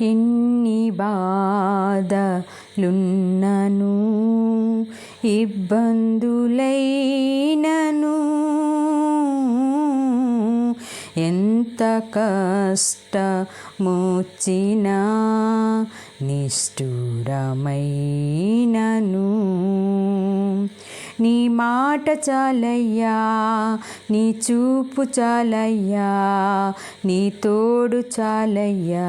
ఎన్ని బాధలున్నను ఇబ్బందులైనను ఎంత కష్టమొచ్చినా నిష్ఠురమైనను. నీ మాట చాలయ్యా నీ చూపు చాలయ్యా నీ తోడు చాలయ్యా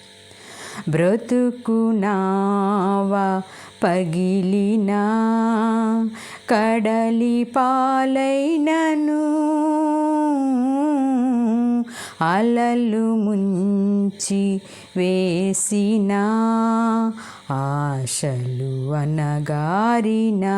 బ్రతుకునావా పగిలినా కడలి పాలైనను అలలు ముంచి వేసిన ఆశలు అనగారినా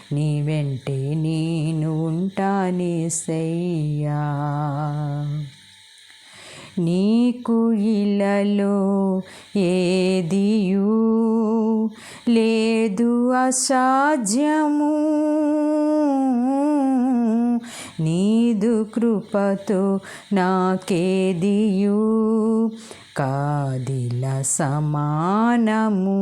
వెంటే నేను ఉంటానేసయ్యా నీకు ఇలలో ఏదియు లేదు అసాధ్యము. నీదు కృపతో నాకేదియు కాదిల సమానము.